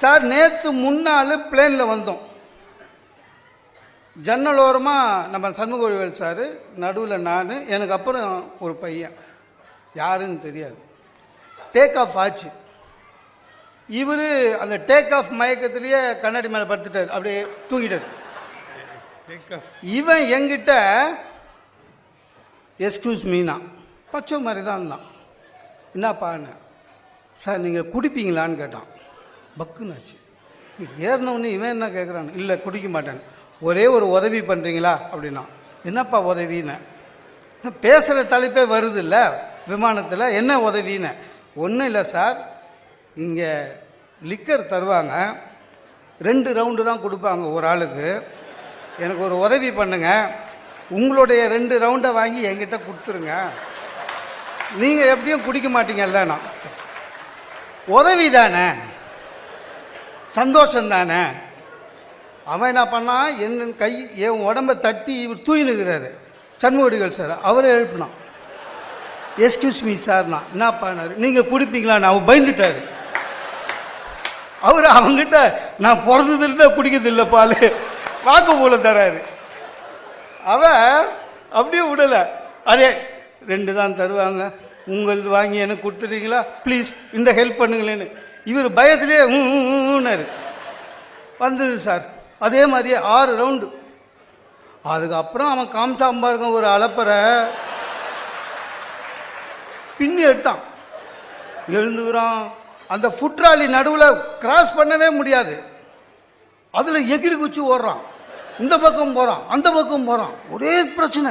Sir நேற்று முன்னால் பிளேனில் வந்தோம். ஜன்னல் ஓரமாக நம்ம சண்முகவேல் சார் நடுவில் நான் எனக்கு அப்புறம் ஒரு பையன். யாருன்னு தெரியாது. டேக் ஆஃப் ஆச்சு. இவர் அந்த டேக் ஆஃப் மயக்கத்திலேயே கண்ணாடி மேலே படுத்துட்டார். அப்படியே தூங்கிட்டார். இவன் எங்கிட்ட எஸ்கியூஸ் மீனா பச்சை மாதிரி தான் இருந்தான். என்னப்பான்னு சார் நீங்கள் குடிப்பீங்களான்னு கேட்டான். பக்குன்னாச்சு ஏறினவுடனே இவன் என்ன கேட்குறான் இல்லை குடிக்க மாட்டேன். ஒரே ஒரு உதவி பண்ணுறீங்களா அப்படின்னா என்னப்பா உதவின்னு? பேசுகிற தலைப்பே வருது இல்லை விமானத்தில் என்ன உதவின்னு? ஒன்றும் இல்லை சார். இங்கே லிக்கர் தருவாங்க. ரெண்டு ரவுண்டு தான் கொடுப்பாங்க ஒரு ஆளுக்கு. எனக்கு ஒரு உதவி பண்ணுங்க. உங்களுடைய ரெண்டு ரவுண்டை வாங்கி என்கிட்ட கொடுத்துருங்க. நீங்கள் எப்படியும் குடிக்க மாட்டீங்க இல்லைண்ணா உதவி தானே? சந்தோஷம் தானே அவன் என்ன பண்ணான் என் கை என் உடம்ப தட்டி இவர் தூயினுக்கிறாரு சண்முகடிகள் சார் அவரை எழுப்பினான். எஸ்கியூஸ் மீ சார்னா பண்ணார்? நீங்கள் குடிப்பீங்களான்னு அவன் பயந்துட்டாரு. அவர் அவங்ககிட்ட நான் பிறந்ததில்லை குடிக்கிறதில்லை பால். வாக்குமூலம் தராரு. அவன் அப்படியே விடலை. அதே ரெண்டு தான் தருவாங்க. உங்களது வாங்கி எனக்கு கொடுத்துறீங்களா ப்ளீஸ் இந்த ஹெல்ப் பண்ணுங்களேன்னு. இவர் பயத்திலே ஊன்னாரு வந்தது சார். அதே மாதிரியே ஆறு ரவுண்டு அதுக்கப்புறம் அவன் காமிச்சான் பாருங்க ஒரு அலப்பறை பின்னி எடுத்தான். எழுந்துக்கிறான். அந்த ஃபுட்ராலி நடுவில் கிராஸ் பண்ணவே முடியாது. அதில் எகிரி குச்சி ஓடுறான். இந்த பக்கம் போகிறான் அந்த பக்கம் போகிறான் ஒரே பிரச்சனை.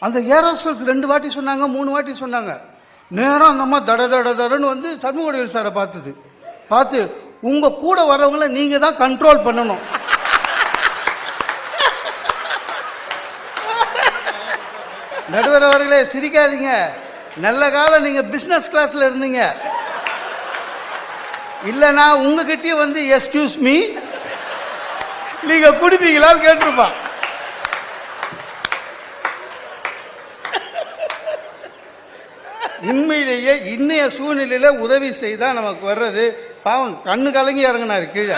அந்த ஏரோஸ்டல்ஸ் ரெண்டு வாட்டி சொன்னாங்க மூணு வாட்டி சொன்னாங்க. நேரம் அந்த அம்மா தட தட தடன்னு வந்து சண்முகடிகள் சாரை பார்த்தது. பார்த்து உங்கள் கூட வரவங்கள நீங்கள் தான் கண்ட்ரோல் பண்ணணும். நடுவர் அவர்களே சிரிக்காதீங்க. நல்ல காலம் நீங்கள் பிஸ்னஸ் கிளாஸில் இருந்தீங்க. இல்லைனா உங்ககிட்டயே வந்து எஸ்கியூஸ் மீ நீங்க குடிப்பீங்களான்னு கேட்டிருப்பான் உண்மையிலேயே இன்னைய சூழ்நிலையில உதவி செய்தா நமக்கு வர்றது பாவம் கண்ணு கலங்கி இறங்கினாரு கீழே.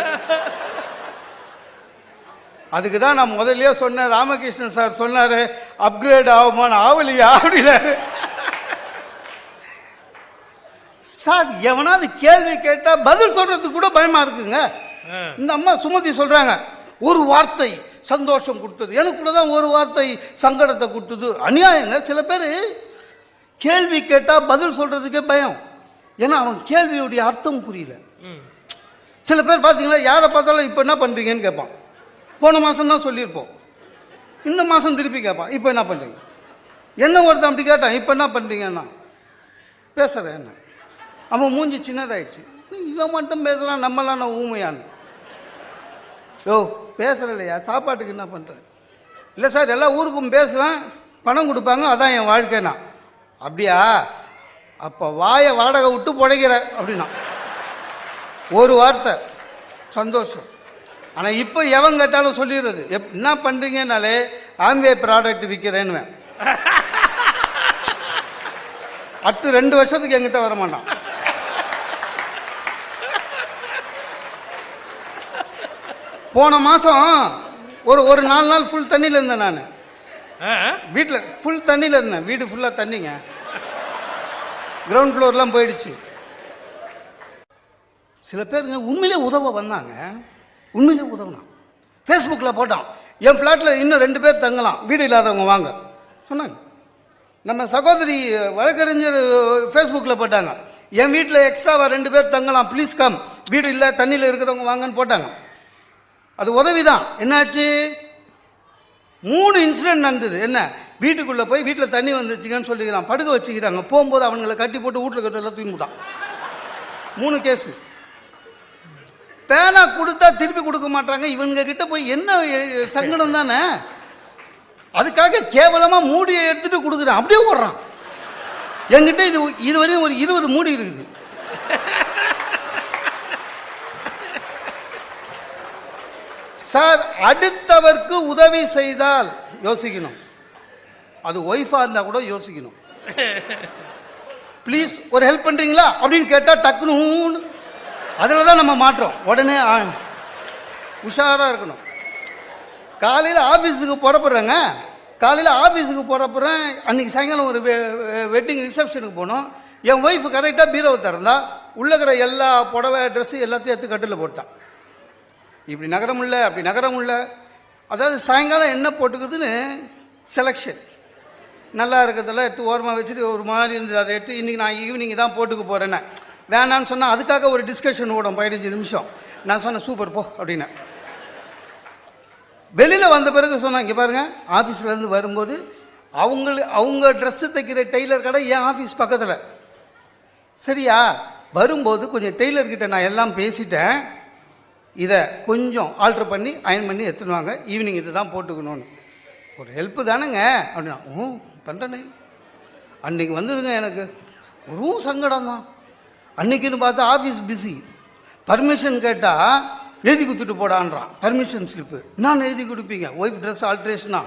அதுக்கு தான் நான் முதல்லயே சொன்னேன் ராமகிருஷ்ணன் சார் சொன்னாரு அப்கிரேட் ஆகுமான்னு. ஆவலியா அப்படின்னாரு. சார் எவனாவது கேள்வி கேட்டா பதில் சொல்றதுக்கு கூட பயமா இருக்குங்க. இந்த அம்மா சுமதி சொல்றாங்க ஒரு வார்த்தை சந்தோஷம் கொடுத்தது. எனக்கு கூட தான் ஒரு வார்த்தை சங்கடத்தை கொடுத்தது. அநியாயங்க சில பேர் கேள்வி கேட்டா பதில் சொல்றதுக்கே பயம். ஏன்னா அவன் கேள்வியுடைய அர்த்தம் புரியல. சில பேர் பார்த்தீங்களா யாரை பார்த்தாலும் இப்போ என்ன பண்றீங்கன்னு கேட்பான். போன மாசம் தான் சொல்லியிருப்போம். இந்த மாசம் திருப்பி கேட்பான். இப்போ என்ன பண்றீங்க? என்ன ஒருத்தன் அப்படி கேட்டான் இப்போ என்ன பண்றீங்கன்னா பேசுறேன் என்ன? அவன் மூஞ்சி சின்னதாயிடுச்சு. இவன் மட்டும் பேசுகிறான் நம்மளாம் நான் ஊமையான்னு. யோ பேசுகிற இல்லையா சாப்பாட்டுக்கு என்ன பண்ணுறேன் இல்லை சார் எல்லா ஊருக்கும் பேசுவேன் பணம் கொடுப்பாங்க அதான் என் வாழ்க்கைனா. அப்படியா? அப்போ வாயை வாடகை விட்டு புடைக்கிற அப்படின்னா. ஒரு வார்த்தை சந்தோஷம். ஆனால் இப்போ எவன் கேட்டாலும் சொல்லிடுறது. எப் என்ன பண்ணுறீங்கனாலே ஆம்வே ப்ராடக்ட் விற்கிறேன்னு அடுத்து ரெண்டு வருஷத்துக்கு என்கிட்ட வர மாட்டான் போன மாதம் ஒரு ஒரு நாலு நாள் ஃபுல் தண்ணியில் இருந்தேன் நான். வீட்டில் ஃபுல் தண்ணியில் இருந்தேன். வீடு ஃபுல்லாக தண்ணிங்க. கிரவுண்ட் ஃப்ளோர்லாம் போயிடுச்சு. சில பேருங்க உண்மையிலே உதவ வந்தாங்க. உண்மையிலே உதவுனான். ஃபேஸ்புக்கில் போட்டான். என் ஃப்ளாட்டில் இன்னும் ரெண்டு பேர் தங்கலாம். வீடு இல்லாதவங்க வாங்க. சொன்னாங்க. நம்ம சகோதரி வழக்கறிஞர் ஃபேஸ்புக்கில் போட்டாங்க. என் வீட்டில் எக்ஸ்ட்ராவாக ரெண்டு பேர் தங்கலாம். ப்ளீஸ் கம் வீடு இல்லை தண்ணியில் இருக்கிறவங்க வாங்கன்னு போட்டாங்க. அது உதவி தான் என்னாச்சு? மூணு இன்சிடென்ட் நடந்தது. என்ன? வீட்டுக்குள்ளே போய் வீட்டில் தண்ணி வந்துச்சுங்கன்னு சொல்லிக்கிறான். படுக்க வச்சுக்கிறாங்க. போகும்போது அவனுங்களை கட்டி போட்டு வீட்டில் கட்டு எல்லாம் மூணு கேஸு. பேனா கொடுத்தா திருப்பி கொடுக்க மாட்டாங்க. இவங்க கிட்ட போய் என்ன சங்கடம் தானே? அதுக்காக கேவலமாக மூடியை எடுத்துட்டு கொடுக்குறான். அப்படியே ஓடுறான். என்கிட்ட இது இது வரையும் ஒரு இருபது மூடி இருக்குது. சார் அடுத்தவர்க்கு உதவி செய்தால் யோசிக்கணும். அது ஒய்ஃபாக இருந்தால் கூட யோசிக்கணும். ப்ளீஸ் ஒரு ஹெல்ப் பண்ணுறீங்களா அப்படின்னு கேட்டால் டக்குன்னு அதில் தான் நம்ம மாற்றோம். உடனே ஆ, இருக்கணும். காலையில் ஆஃபீஸுக்கு புறப்படுறேங்க. காலையில் ஆஃபீஸுக்கு புறப்படுறேன். அன்றைக்கி சாயங்காலம் ஒரு வெட்டிங் ரிசப்ஷனுக்கு போனோம். என் ஒய்ஃப் கரெக்டாக பீரோவை திறந்தா உள்ளே இருக்கிற எல்லா புடவை ட்ரெஸ்ஸு எல்லாத்தையும் எடுத்து கட்டில் போட்டான். இப்படி நகரம் இல்லை அப்படி நகரம் இல்லை அதாவது சாயங்காலம் என்ன போட்டுக்குதுன்னு செலெக்ஷன் நல்லா இருக்கிறதெல்லாம் எடுத்து ஓரமாக வச்சுட்டு ஒரு மாதிரி இருந்தது. அதை எடுத்து இன்றைக்கி நான் ஈவினிங் தான் போட்டுக்க போகிறேன்னு வேணான்னு சொன்னால் அதுக்காக ஒரு டிஸ்கஷன் ஓடும் பதினஞ்சு நிமிஷம். நான் சொன்னேன் சூப்பர் போ அப்படின்னு. வெளியில் வந்த பிறகு சொன்னாங்க இங்கே பாருங்கள் ஆஃபீஸ்லேருந்து வரும்போது அவங்களு அவங்க ட்ரெஸ்ஸு தைக்கிற டெய்லர் கடை என் ஆஃபீஸ் பக்கத்தில். சரியா? வரும்போது கொஞ்சம் டெய்லர்கிட்ட நான் எல்லாம் பேசிட்டேன். இதை கொஞ்சம் ஆல்ட்ரு பண்ணி அயன் பண்ணி எடுத்துன்னு வாங்க. ஈவினிங் இது தான் போட்டுக்கணும்னு. ஒரு ஹெல்ப்பு தானேங்க அப்படின்னா ம் பண்ணுறேனே அன்றைக்கி வந்ததுங்க எனக்கு ஒரு சங்கடம் தான் அன்னைக்குன்னு பார்த்தா ஆஃபீஸ் பிஸி பர்மிஷன் கேட்டால் எழுதி கொடுத்துட்டு போடான்றான். பர்மிஷன் ஸ்லிப்பு நான் எழுதி கொடுப்பீங்க? ஒய்ஃப் ட்ரெஸ் ஆல்ட்ரேஷனா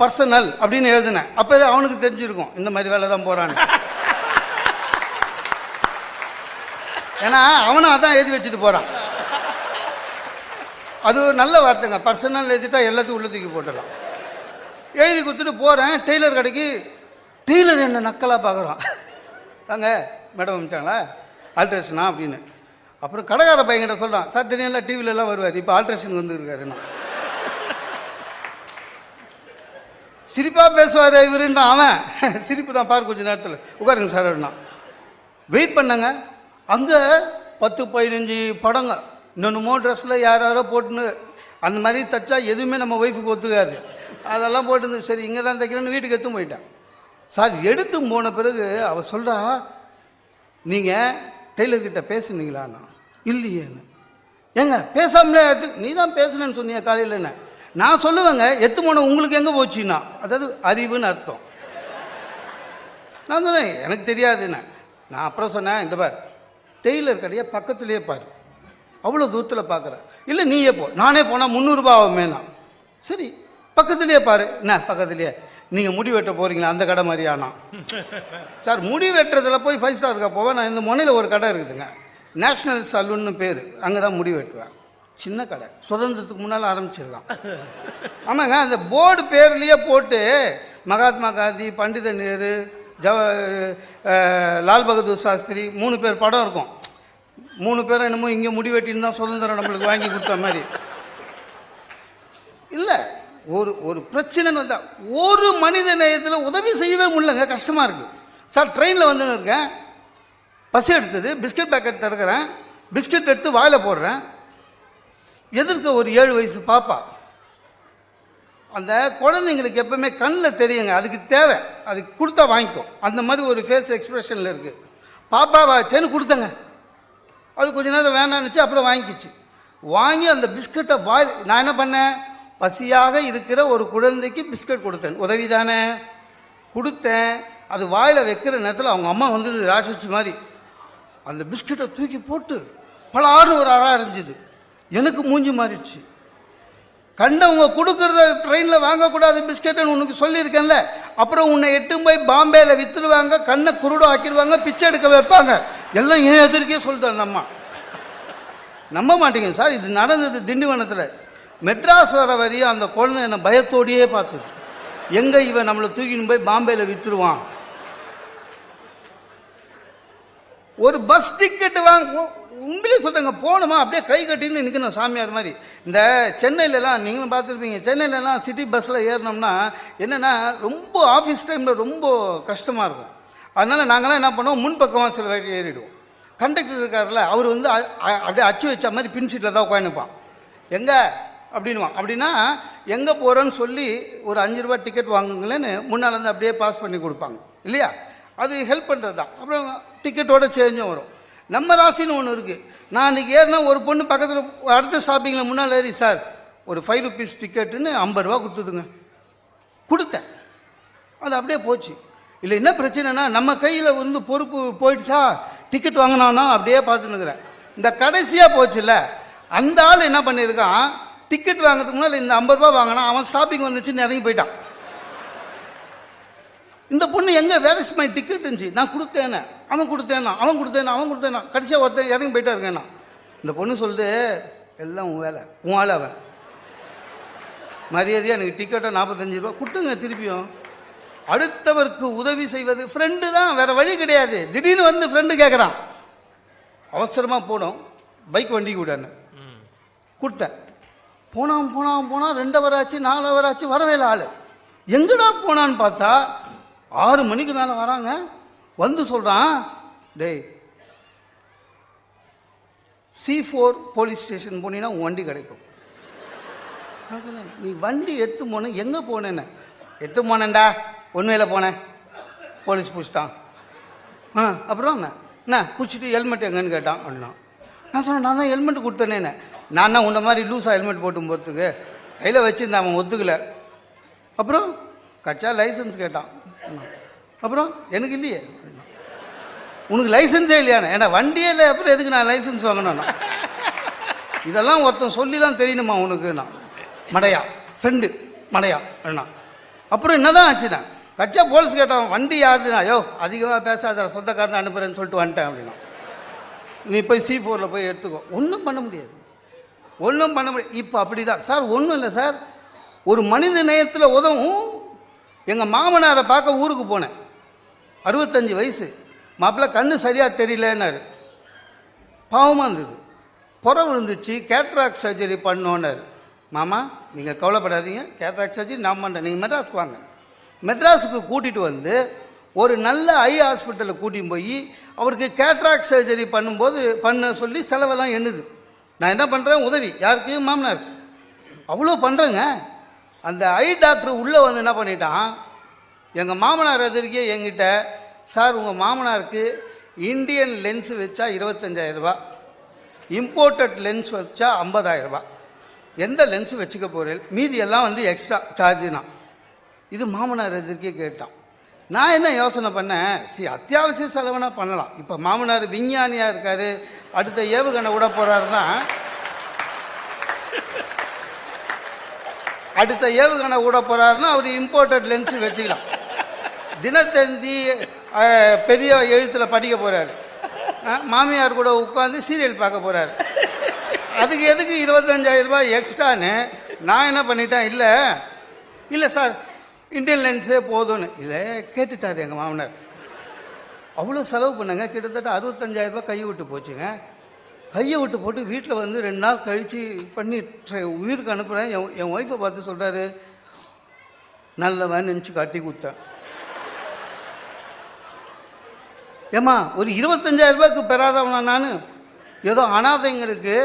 பர்சனல் அப்படின்னு எழுதினேன். அப்போவே அவனுக்கு தெரிஞ்சிருக்கும் இந்த மாதிரி வேலை தான் போகிறான்னு ஏன்னா அவனும் அதான் எழுதி வச்சுட்டு போகிறான் அது ஒரு நல்ல வார்த்தைங்க. பர்சனல் எழுதிட்டா எல்லாத்தையும் உள்ள தூக்கி போட்டுடலாம். எழுதி கொடுத்துட்டு போகிறேன் டெய்லர் கடைக்கு. டெய்லர் என்ன நக்கலாக பார்க்குறான் தாங்க மேடம் அமிச்சாங்களா? ஆல்ட்ரேஷனா அப்படின்னு. அப்புறம் கடைக்கார பையன்கிட்ட சொல்கிறான் சார் தெரியல டிவிலெலாம் வருவார். இப்போ ஆல்ட்ரேஷன் வந்துருக்காருன்னா சிரிப்பாக பேசுவார் இவருன்னா அவன்? சிரிப்பு தான் பாரு கொஞ்ச நேரத்தில். உட்காருங்க சார் அப்படின்னா. வெயிட் பண்ணங்க. அங்கே பத்து பதினஞ்சு படங்கள் இன்னொன்னுமோ ட்ரெஸ்ஸில் யார் யாரோ போட்டுன்னு அந்த மாதிரி தைச்சா எதுவுமே நம்ம ஒய்ஃபுக்கு ஒத்துக்காது. அதெல்லாம் போட்டு சரி இங்கே தான் தைக்கிறேன்னு வீட்டுக்கு எடுத்து போயிட்டேன். சார் எடுத்து போன பிறகு அவ சொல்கிறா நீங்கள் டெய்லர்கிட்ட பேசுனீங்களாண்ணா? இல்லையேன்னு ஏங்க பேசாமலே எடுத்து நீ தான் பேசுனேன்னு சொன்னியா காலையில் என்ன? நான் சொல்லுவேங்க எத்து போன உங்களுக்கு எங்கே போச்சுன்னா? அதாவது அறிவுன்னு அர்த்தம். நான் சொன்னேன் எனக்கு தெரியாதுன்னு நான் அப்புறம் சொன்னேன் இந்த பார் டெய்லர் கடையை பக்கத்துலேயே பாரு. அவ்வளோ தூரத்தில் பார்க்குறேன் இல்லை நீயே போ. நானே போனால் முந்நூறுரூபா ஆகுமேனா சரி பக்கத்துலேயே பாரு. என்ன பக்கத்துலேயே? நீங்கள் முடி வெட்ட போகிறீங்களா அந்த கடை மாதிரியானா சார் முடி வெட்டுறதுல போய் ஃபைவ் ஸ்டார் இருக்கா? போவேன். நான் இந்த முனையில் ஒரு கடை இருக்குதுங்க. நேஷ்னல் சலூன்னு பேர். அங்கே தான் முடி வெட்டுவேன். சின்ன கடை. சுதந்திரத்துக்கு முன்னால் ஆரம்பிச்சிடலாம். ஆமாங்க அந்த போர்டு பேர்லேயே போட்டு மகாத்மா காந்தி பண்டித நேரு ஜவ லால் பகதூர் சாஸ்திரி மூணு பேர் படம் இருக்கும். மூணு பேரும் என்னமோ இங்கே முடி வெட்டின்னு தான் சுதந்திரம் நம்மளுக்கு வாங்கி கொடுத்த மாதிரி. இல்லை. ஒரு ஒரு பிரச்சனைன்னு வந்தால் ஒரு மனித நேயத்தில் உதவி செய்யவே முடியலங்க கஷ்டமாக இருக்குது சார் ட்ரெயினில் வந்துன்னு இருக்கேன். பசி எடுத்தது பிஸ்கட் பேக்கெட் திறக்கிறேன் பிஸ்கட் எடுத்து வாயில் போடுறேன். எதிர்க்க ஒரு ஏழு வயசு பாப்பா. அந்த குழந்தைங்களுக்கு எப்பவுமே கண்ணில் தெரியுங்க அதுக்கு தேவை. அதுக்கு கொடுத்தா வாங்கிக்கும். அந்த மாதிரி ஒரு ஃபேஸ் எக்ஸ்பிரஷனில் இருக்குது பாப்பா வாச்சேன்னு கொடுத்தங்க. அது கொஞ்ச நேரம் வேணான்னுச்சு அப்புறம் வாங்கிக்கிச்சு. வாங்கி அந்த பிஸ்கட்டை வாய் நான் என்ன பண்ணேன்? பசியாக இருக்கிற ஒரு குழந்தைக்கு பிஸ்கட் கொடுத்தேன். உதவி தானே கொடுத்தேன். அது வாயில் வைக்கிற நேரத்தில் அவங்க அம்மா வந்தது ராட்சசி மாதிரி. அந்த பிஸ்கட்டை தூக்கி போட்டு பலாருன்னு ஒரு அறா இருந்துது. எனக்கு மூஞ்சி மாறிடுச்சு. கண்டவங்க கொடுக்கறத ட்ரெயினில் வாங்கக்கூடாது பிஸ்கெட்டுன்னு உனக்கு சொல்லியிருக்கேன்ல. அப்புறம் உன்னை எட்டு போய் பாம்பேயில் விற்றுடுவாங்க கண்ணை குருடம் ஆக்கிடுவாங்க பிச்சை எடுக்க வைப்பாங்க. எல்லாம் ஏன் எதிர்க்கே சொல்லிட்டு அந்த அம்மா. நம்ப மாட்டேங்க சார். இது நடந்தது திண்டிவனத்தில். மெட்ராஸ் வர வரையும் அந்த குழந்தை என்னை பயத்தோடையே பார்த்தது. எங்கே இவன் நம்மளை தூக்கின்னு போய் பாம்பேயில் விற்றுருவான் ஒரு பஸ் டிக்கெட்டு வாங்க உண்மையிலே சொல்கிறேங்க போகணுமா? அப்படியே கை கட்டின்னு நிற்கணும் சாமியார் மாதிரி. இந்த சென்னையிலலாம் நீங்களும் பார்த்துருப்பீங்க சென்னையிலலாம் சிட்டி பஸ்ஸில் ஏறினோம்னா என்னென்னா ரொம்ப ஆஃபீஸ் டைமில் ரொம்ப கஷ்டமாக இருக்கும். அதனால் நாங்களாம் என்ன பண்ணுவோம் முன்பக்கமாக சில வாட்டி ஏறிடுவோம். கண்டக்டர் இருக்கார்ல அவர் வந்து அ- அப்படியே அச்சு வச்ச மாதிரி பின் சீட்டில் தான் உட்காந்துப்பான் எங்கே? அப்படின்வான் அப்படின்னா எங்கே போகிறோன்னு சொல்லி ஒரு அஞ்சு ரூபா டிக்கெட் வாங்குங்களேன்னு முன்னால் இருந்து அப்படியே பாஸ் பண்ணி கொடுப்பாங்க. இல்லையா? அது ஹெல்ப் பண்ணுறது தான் அப்புறம் டிக்கெட்டோட சேஞ்சும் வரும். நம்ம ராசின்னு ஒன்று இருக்குது நான் அன்றைக்கி ஏறினா ஒரு பொண்ணு பக்கத்தில் அடுத்த ஷாப்பிங்கில் முன்னால் ஏறி சார் ஒரு ஃபைவ் ருபீஸ் டிக்கெட்டுன்னு ஐம்பது ரூபா கொடுத்துதுங்க. கொடுத்தேன். அது அப்படியே போச்சு. இல்லை என்ன பிரச்சனைனா நம்ம கையில் வந்து பொறுப்பு போயிடுச்சா? டிக்கெட் வாங்கினானா அப்படியே பார்த்துன்னுக்குறேன். இந்த கடைசியாக போச்சுல்ல அந்த ஆள் என்ன பண்ணியிருக்கான்? டிக்கெட் வாங்குறதுக்கு முன்னால் இந்த ஐம்பது ரூபா வாங்கினா அவன் ஷாப்பிங் வந்துச்சுன்னு இறங்கி போயிட்டான். இந்த பொண்ணு எங்கே வேர் இஸ் மை டிக்கெட் இருந்துச்சு. நான் கொடுத்தேன்னு அவன் கொடுத்தேன்னா அவன் கொடுத்தேன்னா அவன் கொடுத்தேன்னா கடைசியாக ஒருத்தன் இறங்கி போயிட்டா இருக்கேன்னா இந்த பொண்ணு சொல்லுது எல்லாம் உன் வேலை. உன் ஆள் அவன். மரியாதையாக எனக்கு டிக்கெட்டை நாற்பத்தஞ்சு ரூபா கொடுத்துங்க திருப்பியும். அடுத்தவருக்கு உதவி செய்வது ஃப்ரெண்டு தான். வேற வழி கிடையாது. திடீர்னு வந்து ஃப்ரெண்டு கேட்குறான் அவசரமாக போனோம். பைக் வண்டி கூடன்னு கொடுத்தேன். போனான் போனான் போனான் ரெண்டு அவர் ஆச்சு நாலு அவர் ஆச்சு வரவே இல்லை ஆள். எங்கடா போனான்னு பார்த்தா ஆறு மணிக்கு மேலே வராங்க. வந்து சொல்கிறான் டேய் சி ஃபோர் போலீஸ் ஸ்டேஷன் போனீங்கன்னா உன் வண்டி கிடைக்கும். நான் சொன்னேன் நீ வண்டி எடுத்து போன எங்கே போனேன்னு? எடுத்து போனேன்டா உண்மையில் போனேன். போலீஸ் பிடிச்சிட்டான் ஆ அப்புறம் என்ன? என்ன பிடிச்சிட்டு ஹெல்மெட் எங்கன்னு கேட்டான். அப்படின்னா நான் சொன்னேன் நான் தான் ஹெல்மெட் கொடுத்தேனேன்னு. நான் தான் உன்ன மாதிரி லூஸாக ஹெல்மெட் போட்டு போகிறதுக்கு கையில் வச்சுருந்தேன் அவன் ஒத்துக்கலை. அப்புறம் கச்சா லைசன்ஸ் கேட்டான். அப்புறம் எனக்கு இல்லையே. அப்படின்னா. உனக்கு லைசன்ஸே இல்லையானே ஏன்னா வண்டியே இல்லை அப்புறம் எதுக்கு நான் லைசன்ஸ் வாங்கணும் இதெல்லாம் ஒருத்தன் சொல்லி தான் தெரியணுமா உனக்கு நான் மடையா. ஃப்ரெண்டு மடையா. அண்ணா. அப்புறம் என்னதான் ஆச்சுண்ணா கச்சா போலீஸ் கேட்டான் வண்டி யாருதுண்ணா ஐயோ அதிகமாக பேசாத சொந்தக்காரன் அனுப்புறேன்னு சொல்லிட்டு வந்துட்டேன் அப்படின்னா. நீ போய் சி ஃபோரில் போய் எடுத்துக்கோ. ஒன்றும் பண்ண முடியாது. ஒன்றும் பண்ண முடியாது. இப்போ அப்படி தான் சார் ஒன்றும் இல்லை சார். ஒரு மனித நேயத்தில் உதவும். எங்கள் மாமனாரை பார்க்க ஊருக்கு போனேன். அறுபத்தஞ்சு வயசு. மாப்பிள்ளை கண்ணு சரியாக தெரியலன்னாரு. பாவமாக இருந்தது. புற விழுந்துச்சு. கேட்ராக் சர்ஜரி பண்ணோன்னாரு. மாமா நீங்கள் கவலைப்படாதீங்க. கேட்ராக் சர்ஜரி நான் பண்ணுறேன் நீங்கள் மெட்ராஸ்க்கு வாங்க. மெட்ராஸுக்கு கூட்டிகிட்டு வந்து ஒரு நல்ல ஐ ஹாஸ்பிட்டலில் கூட்டின்னு போய் அவருக்கு கேட்ராக் சர்ஜரி பண்ணும்போது பண்ண சொல்லி செலவெல்லாம் எண்ணுது. நான் என்ன பண்ணுறேன் உதவி. யாருக்கு மாமனார். அவ்வளோ பண்ணுறேங்க அந்த ஐ டாக்டர் உள்ளே வந்து என்ன பண்ணிட்டான்? எங்கள் மாமனார் எதிர்க்கே என்கிட்ட சார் உங்கள் மாமனாருக்கு இந்தியன் லென்ஸ் வச்சா இருபத்தஞ்சாயிரரூபா இம்போர்ட்டட் லென்ஸ் வச்சா ஐம்பதாயிரரூபா எந்த லென்ஸ் வச்சுக்க போகிறேன் மீதி எல்லாம் வந்து எக்ஸ்ட்ரா சார்ஜுனா. இது மாமனார் எதிர்க்கே கேட்டான். நான் என்ன யோசனை பண்ணேன்? சி அத்தியாவசிய செலவுனா பண்ணலாம். இப்போ மாமனார் விஞ்ஞானியாக இருக்கார். அடுத்த ஏவுகணை விட போகிறாருன்னா அடுத்த ஏவுகணை விட போகிறாருன்னா அவர் இம்போர்ட்டட் லென்ஸ் வச்சுக்கலாம். தினத்தந்தி பெரிய எழுத்தில் படிக்க போகிறாரு மாமியார் கூட உட்காந்து சீரியல் பார்க்க போகிறாரு அதுக்கு எதுக்கு இருபத்தஞ்சாயிரம் ரூபாய் எக்ஸ்ட்ரான்னு நான் என்ன பண்ணிட்டேன்? இல்லை இல்லை சார் இண்டியன் லென்ஸே போதும்னு. இல்லை கேட்டுட்டார் எங்கள் மாமனார். அவ்வளோ செலவு பண்ணுங்க. கிட்டத்தட்ட அறுபத்தஞ்சாயிரம் ரூபாய் கையை விட்டு போச்சுங்க. கையை விட்டு போட்டு வீட்டில் வந்து ரெண்டு நாள் கழித்து பண்ணி உயிருக்கு அனுப்புகிறேன் என் என் ஒய்ஃபை பார்த்து சொல்கிறாரு நல்லவன் நினச்சி காட்டி கொடுத்தேன். ஏம்மா ஒரு இருபத்தஞ்சாயிரம் ரூபாய்க்கு பெறாதவனா நான்? ஏதோ அனாதைங்களுக்கு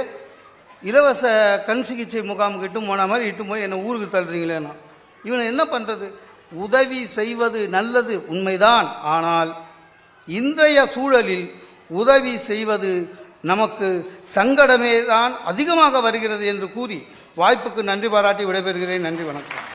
இலவச கண் சிகிச்சை முகாமுக்கு இட்டு போன மாதிரி இட்டு போய் என்னை ஊருக்கு தள்ளுறீங்களேண்ணா இவனை என்ன பண்ணுறது உதவி செய்வது நல்லது உண்மைதான். ஆனால் இன்றைய சூழலில் உதவி செய்வது நமக்கு சங்கடமே தான் அதிகமாக வருகிறது என்று கூறி வாய்ப்புக்கு நன்றி பாராட்டி விடைபெறுகிறேன். நன்றி வணக்கம்.